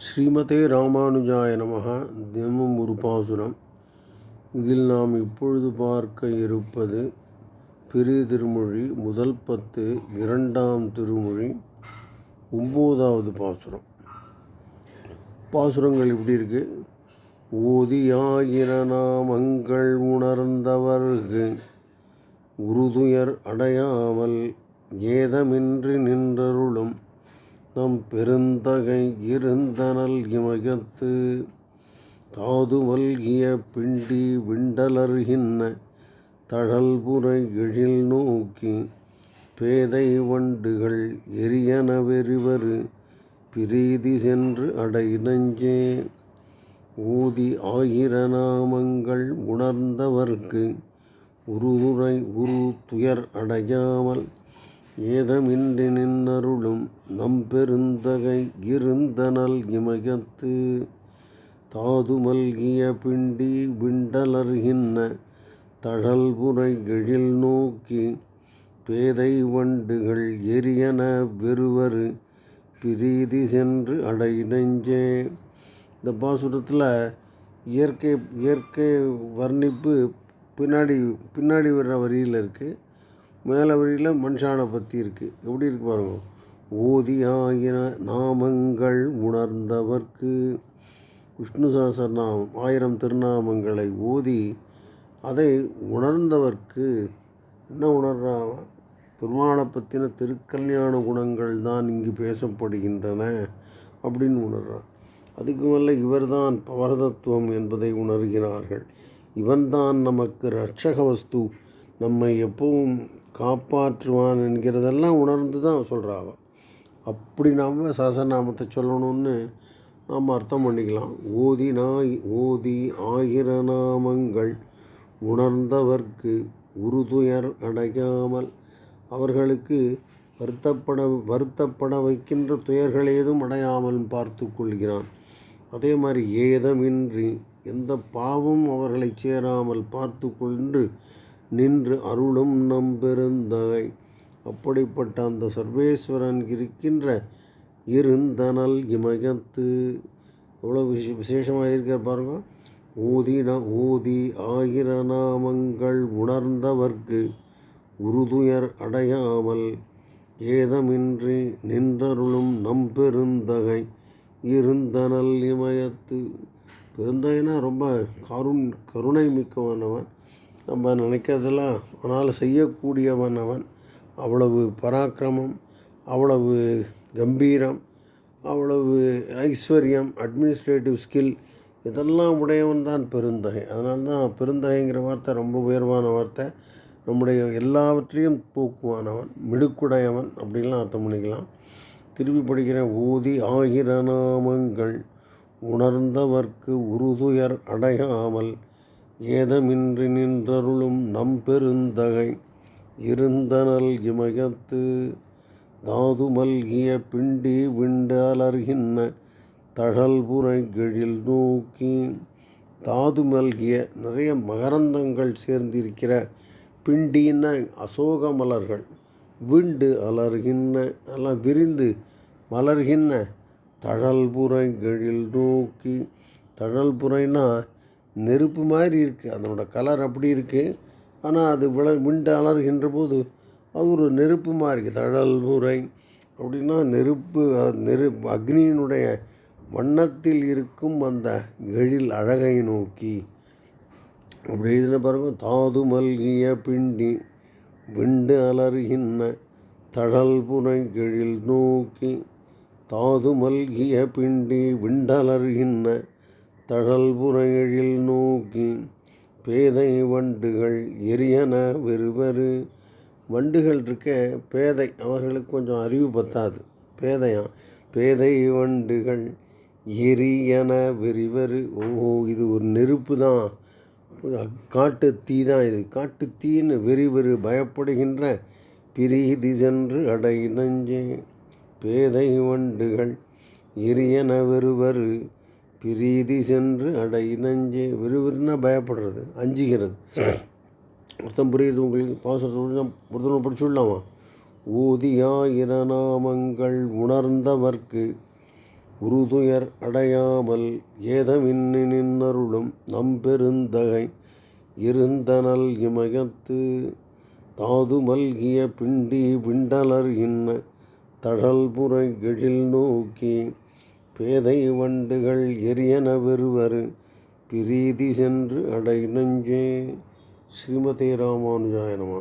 ஸ்ரீமதே ராமானுஜாய நமக தினமும் ஒரு பாசுரம். இதில் நாம் இப்பொழுது பார்க்க இருப்பது பெரிய திருமொழி முதல் பத்து இரண்டாம் திருமொழி ஒம்போதாவது பாசுரம். பாசுரங்கள் இப்படி இருக்கு. ஓதியாயிர நாமங்கள் உணர்ந்தவர்கு உறுதுயர் அடையாமல் ஏதமின்றி நின்றருளும். நம் பெருந்தகை இருந்தனல் இமயத்து தாது மல்கிய பிண்டி விண்டலர்கின்ன தழல்புரை எழில் நோக்கி பேதை வண்டுகள் எரியன வெறிவரு பிரீதி சென்று அடை நஞ்சே ஊதி ஆயிர நாமங்கள் உணர்ந்தவர்க்கு உருதுரை உரு துயர் அடையாமல் ஏதமின்றி நின்னருளும் நம்பெருந்தகை இருந்தனல் இமயத்து. தாது மல்கிய பிண்டி விண்டலர்கின்ன தழல்புரை எழில் நோக்கி பேதை வண்டுகள் எரியன வெறுவரு பிரீதி சென்று அடை நெஞ்சே. இந்த பாசுரத்தில் இயற்கை இயற்கை வர்ணிப்பு பின்னாடி பின்னாடி வர்ற வரியில் இருக்குது மேலே வரியில் மனுஷானை பற்றி இருக்குது எப்படி இருக்கு பாருங்க. ஓதி ஆகின நாமங்கள் உணர்ந்தவர்க்கு. விஷ்ணு சகசரநாமம் ஆயிரம் திருநாமங்களை ஓதி அதை உணர்ந்தவர்க்கு என்ன உணர்றான் பெருமாளை பற்றின திருக்கல்யாண குணங்கள் தான் இங்கு பேசப்படுகின்றன அப்படின்னு உணர்றான் அதுக்கு மேலே இவர்தான் பரதத்துவம் என்பதை உணர்கிறார்கள். இவன்தான் நமக்கு ரட்சக வஸ்து. நம்மை எப்பவும் காப்பாற்றுவான் என்கிறதெல்லாம் உணர்ந்து தான் சொல்கிறா அப்படி நாம் சகசநாமத்தை சொல்லணும்னு நாம் அர்த்தம் பண்ணிக்கலாம். ஓதி நாய் ஓதி ஆயிர நாமங்கள் உணர்ந்தவர்க்கு உறுதுயர் அடையாமல் அவர்களுக்கு வருத்தப்பட வருத்தப்பட வைக்கின்ற துயர்கள் ஏதும் அடையாமல் பார்த்து கொள்கிறான். அதே மாதிரி ஏதமின்றி எந்த பாவம் அவர்களை சேராமல் பார்த்து கொண்டு நின்று அருளும் நம் பெருந்தகை. அப்படிப்பட்ட அந்த சர்வேஸ்வரன் இருக்கின்ற இருந்தனல் இமயத்து. எவ்வளோ விஷ விசேஷமாக இருக்க பாருங்க. ஊதி ந ஊதி ஆயிர நாமங்கள் உணர்ந்தவர்க்கு உறுதுயர் அடையாமல் ஏதமின்றி நின்றருளும் நம்பெருந்தகை இருந்தனல் இமயத்து. பெருந்தகைனா ரொம்ப கருண் கருணை மிக்கவனவன். நம்ம நினைக்கிறதெல்லாம் ஆனால் செய்யக்கூடியவன் அவன். அவ்வளவு பராக்கிரமம் அவ்வளவு கம்பீரம் அவ்வளவு ஐஸ்வர்யம் அட்மினிஸ்ட்ரேட்டிவ் ஸ்கில் இதெல்லாம் உடையவன் தான் பெருந்தகை. அதனால தான் பெருந்தகைங்கிற வார்த்தை ரொம்ப உயர்வான வார்த்தை. நம்முடைய எல்லாவற்றையும் போக்குவானவன் மிடுக்குடையவன் அப்படின்லாம் அர்த்தம் பண்ணிக்கலாம். திருப்பி படிக்கிற ஊதி ஆயிர நாமங்கள் உணர்ந்தவர்க்கு உறுதுயர் அடையாமல் ஏதமின்றி நின்றருளும் நம் பெருந்தகை இருந்தனல் இமயத்து தாது மல்கிய பிண்டி விண்டு அலர்கின்ன தழல்புரை கெழில் நோக்கி தாது மல்கிய நிறைய மகரந்தங்கள் சேர்ந்திருக்கிற பிண்டின அசோக மலர்கள் விண்டு அலர்கின்ன எல்லாம் விரிந்து மலர்கின்ன தழல்புரை கெழில் நோக்கி தழல்புரைனா நெருப்பு மாதிரி இருக்குது அதனோட கலர் அப்படி இருக்குது ஆனால் அது விள விண்டு அலறுகின்ற போது அது ஒரு நெருப்பு மாதிரி இருக்குது தழல் முறை அப்படின்னா நெருப்பு நெரு அக்னியினுடைய வண்ணத்தில் இருக்கும் அந்த எழில் அழகை நோக்கி. அப்படி எழுதின பாருங்க தாது மல்கிய பிண்டி விண்டு அலறுகின்ற தழல் புனை எழில் நோக்கி. தாது மல்கிய பிண்டி விண்டலர்கின்ற தழல்புறையழில் நோக்கி பேதை வண்டுகள் எரியன வெறுவரு. வண்டுகள் இருக்க பேதை அவர்களுக்கு கொஞ்சம் அறிவு பத்தாது. பேதையாம் பேதை வண்டுகள் எரியன வெறிவரு. ஓ இது ஒரு நெருப்பு தான். காட்டு தீ தான் இது. காட்டு தீன்னு வெறிவரு பயப்படுகின்ற பிரீதி சென்று அடை நஞ்சே பேதை வண்டுகள் எரியன வெறுவரு. பிரீதி சென்று அடை நஞ்சே விறுவிறுனா பயப்படுறது அஞ்சுகிறது. அர்த்தம் புரியுது உங்களுக்கு பாசத்தை ஒருத்தனை படிச்சு விடலாமா? ஊதியாயிர நாமங்கள் உணர்ந்தவர்க்கு உருதுயர் அடையாமல் ஏதமின்னி நின்னருளும் நம்பெருந்தகை இருந்தனல் இமயத்து தாது மல்கிய பிண்டி விண்டலர் இன்ன தழல்புற எழில் நோக்கி பேதை வண்டுகள் எரியன வெறுவரு பிரீதி சென்று அடை நெஞ்சே ஸ்ரீமதே ராமானுஜாய நம.